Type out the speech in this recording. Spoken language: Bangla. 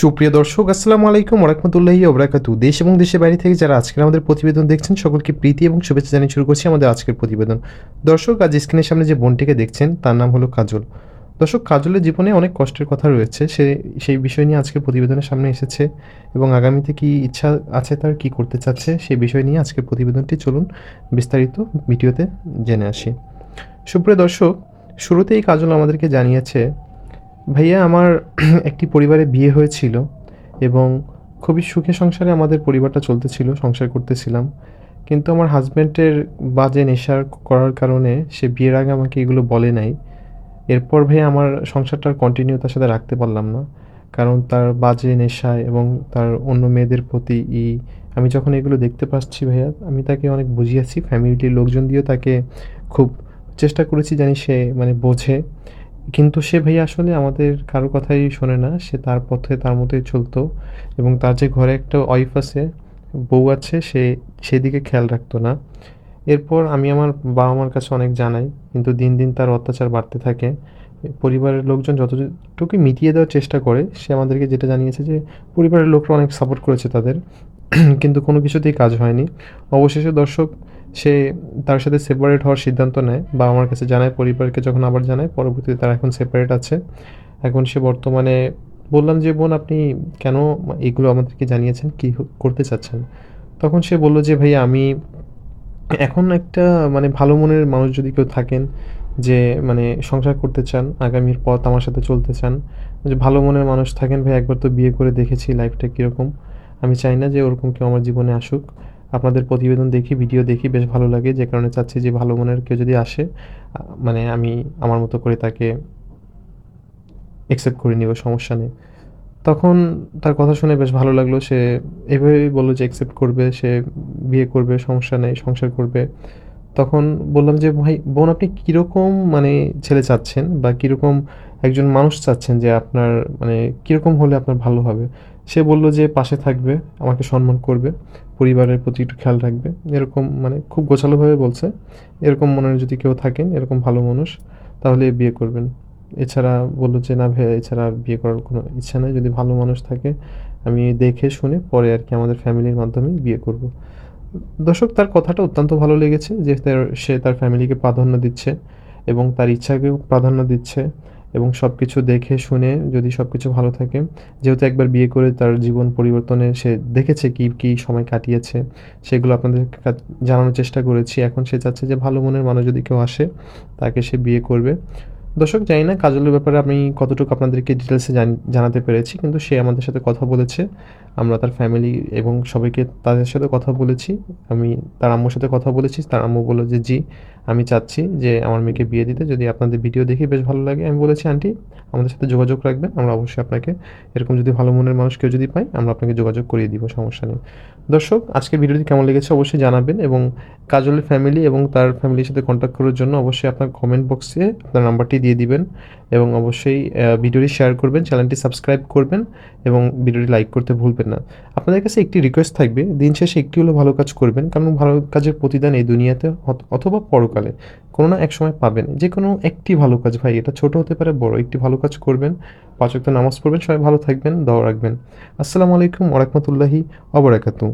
সুপ্রিয় দর্শক, আসসালামু আলাইকুম ওরহমতুল্লাহি ওবরাকাতু। দেশ এবং দেশের বাইরে থেকে যারা আজকের আমাদের প্রতিবেদন দেখছেন, সকলকে প্রীতি এবং শুভেচ্ছা জানিয়ে শুরু করছি আমাদের আজকের প্রতিবেদন। দর্শক, আজ স্ক্রিনের সামনে যে বোনটিকে দেখছেন, তার নাম হলো কাজল। দর্শক, কাজলের জীবনে অনেক কষ্টের কথা রয়েছে। সে সেই বিষয় নিয়ে আজকের প্রতিবেদনের সামনে এসেছে এবং আগামীতে কি ইচ্ছা আছে তার, কি করতে চাচ্ছে, সেই বিষয় নিয়ে আজকের প্রতিবেদনটি চলুন বিস্তারিত ভিডিওতে জেনে আসি। সুপ্রিয় দর্শক, শুরুতেই কাজল আমাদেরকে জানিয়েছে ভাইয়া, আমার একটি পরিবারে বিয়ে হয়েছিল এবং খুবই সুখে সংসারে আমাদের পরিবারটা চলতেছিল, সংসার করতেছিলাম। কিন্তু আমার হাজব্যান্ডের বাজে নেশার করার কারণে সে বিয়ের আগে আমাকে এগুলো বলে নাই। এরপর ভাই আমার সংসারটার কন্টিনিউ তার সাথে রাখতে পারলাম না। কারণ তার বাজে নেশায় এবং তার অন্য মেয়েদের প্রতি ই, আমি যখন এগুলো দেখতে পাচ্ছি ভাইয়া, আমি তাকে অনেক বুঝিয়েছি। ফ্যামিলির লোকজন দিয়েও তাকে খুব চেষ্টা করেছি জানি সে মানে বোঝে। কিন্তু সে ভাই আসলে আমাদের কারও কথাই শোনে না। সে তার পথে তার মতোই চলতো এবং তার যে ঘরে একটা ওয়াইফ আছে, বউ আছে, সে সেদিকে খেয়াল রাখতো না। এরপর আমি আমার বাবা মার কাছে অনেক জানাই, কিন্তু দিন দিন তার অত্যাচার বাড়তে থাকে। পরিবারের লোকজন যতটুকুই মিটিয়ে দেওয়ার চেষ্টা করে, সে আমাদেরকে যেটা জানিয়েছে যে, পরিবারের লোকরা অনেক সাপোর্ট করেছে তাদের। কিন্তু কোনো কিছুতেই কাজ হয়নি। অবশেষে দর্শক সে তার সাথে সেপারেট হওয়ার সিদ্ধান্ত নেয় বা আমার কাছে জানায়, পরিবারকে যখন আবার জানায়, পরবর্তীতে তারা এখন সেপারেট আছে। এখন সে বর্তমানে বললাম যে, বোন, আপনি কেন এগুলো আমাদেরকে জানিয়েছেন? কি করতে চাচ্ছেন? তখন সে বলল যে ভাই আমি এখন একটা মানে ভালো মনের মানুষ যদি কেউ থাকেন, যে মানে সংসার করতে চান, আগামীর পথ আমার সাথে চলতে চান, যে ভালো মনের মানুষ থাকেন ভাই একবার তো বিয়ে করে দেখেছি লাইফটা কীরকম। আমি চাই না যে ওরকম কেউ আমার জীবনে আসুক। আপনাদের প্রতিবেদন দেখি ভিডিও দেখি, বেশ ভালো লাগে। যে কারণে চাচ্ছি যে ভালো মনের কেউ যদি আসে মানে আমি আমার মতো করে তাকে অ্যাকসেপ্ট করে নিব, সমস্যা নেই। তখন তার কথা শুনে বেশ ভালো লাগল। সে এভাবেই বলল যে অ্যাকসেপ্ট করবে, সে বিয়ে করবে, সমস্যা নেই, সংসার করবে। তখন বললাম যে, ভাই, বোন, আপনি কীরকম মানে ছেলে চাচ্ছেন বা কীরকম একজন মানুষ চাচ্ছেন যে আপনার মানে কীরকম হলে আপনার ভালো হবে? সে বলল যে পাশে থাকবে, আমাকে সম্মান করবে, পরিবারের প্রতি একটু খেয়াল রাখবে। এরকম মানে খুব গোছালোভাবে বলছে, এরকম মনের যদি কেউ থাকেন, এরকম ভালো মানুষ, তাহলে বিয়ে করবেন। এছাড়া বলল যে, না ভাই এছাড়া আর বিয়ে করার কোনো ইচ্ছা নেই। যদি ভালো মানুষ থাকে, আমি দেখে শুনে পরে আর কি আমাদের ফ্যামিলির মাধ্যমে বিয়ে করব। দর্শক, তার কথাটা অত্যন্ত ভালো লেগেছে যে সে তার ফ্যামিলিকে প্রাধান্য দিচ্ছে এবং তার ইচ্ছাকেও প্রাধান্য দিচ্ছে। এবং সব কিছু দেখে শুনে যদি সব কিছু ভালো থাকে, যেহেতু একবার বিয়ে করে তার জীবন পরিবর্তনে সে দেখেছে কী কী সময় কাটিয়েছে, সেগুলো আপনাদের জানানোর চেষ্টা করেছি। এখন সে চাচ্ছে যে ভালো মনের মানুষ যদি কেউ আসে, তাকে সে বিয়ে করবে। দর্শক, জানি না কাজলের ব্যাপারে আমি কতটুকু আপনাদেরকে ডিটেলসে জানাতে পেরেছি, কিন্তু সে আমাদের সাথে কথা বলেছে। আমরা তার ফ্যামিলি এবং সবাইকে তাদের সাথে কথা বলেছি। আমি তার আম্মুর সাথে কথা বলেছি। তার আম্মু বলল যে, জি, আমি চাচ্ছি যে আমার মেয়েকে বিয়ে দিতে। যদি আপনাদের ভিডিও দেখে বেশ ভালো লাগে, আমি বলেছি, আন্টি, আমাদের সাথে যোগাযোগ রাখবেন। আমরা অবশ্যই আপনাকে এরকম যদি ভালো মনের মানুষ কেউ যদি পাই আমরা আপনাকে যোগাযোগ করিয়ে দিব, সমস্যা নেই। দর্শক, আজকের ভিডিওটি কেমন লেগেছে অবশ্যই জানাবেন এবং কাজলের ফ্যামিলি এবং তার ফ্যামিলির সাথে কন্ট্যাক্ট করার জন্য অবশ্যই আপনার কমেন্ট বক্সে আপনার নাম্বারটি দিয়ে দিবেন এবং অবশ্যই ভিডিওটি শেয়ার করবেন চ্যানেলটি সাবস্ক্রাইব করবেন এবং ভিডিওটি লাইক করতে ভুলবেন না। আপনাদের কাছে একটি রিকোয়েস্ট থাকবে, দিন শেষে একটি হলো ভালো কাজ করবেন, কারণ ভালো কাজের প্রতিদান এই দুনিয়াতে অথবা পরকালে। কোনো না এক সময় পাবেন। যে কোনো একটি ভালো কাজ, ভাই, এটা ছোট হতে পারে, বড়। একটি ভালো কাজ করবেন, পাঁচ ওয়াক্ত নামাজ পড়বেন, সবাই ভালো থাকবেন, দোয়া রাখবেন। আসসালামু আলাইকুম ওরহমতুল্লাহি অবরাকাতু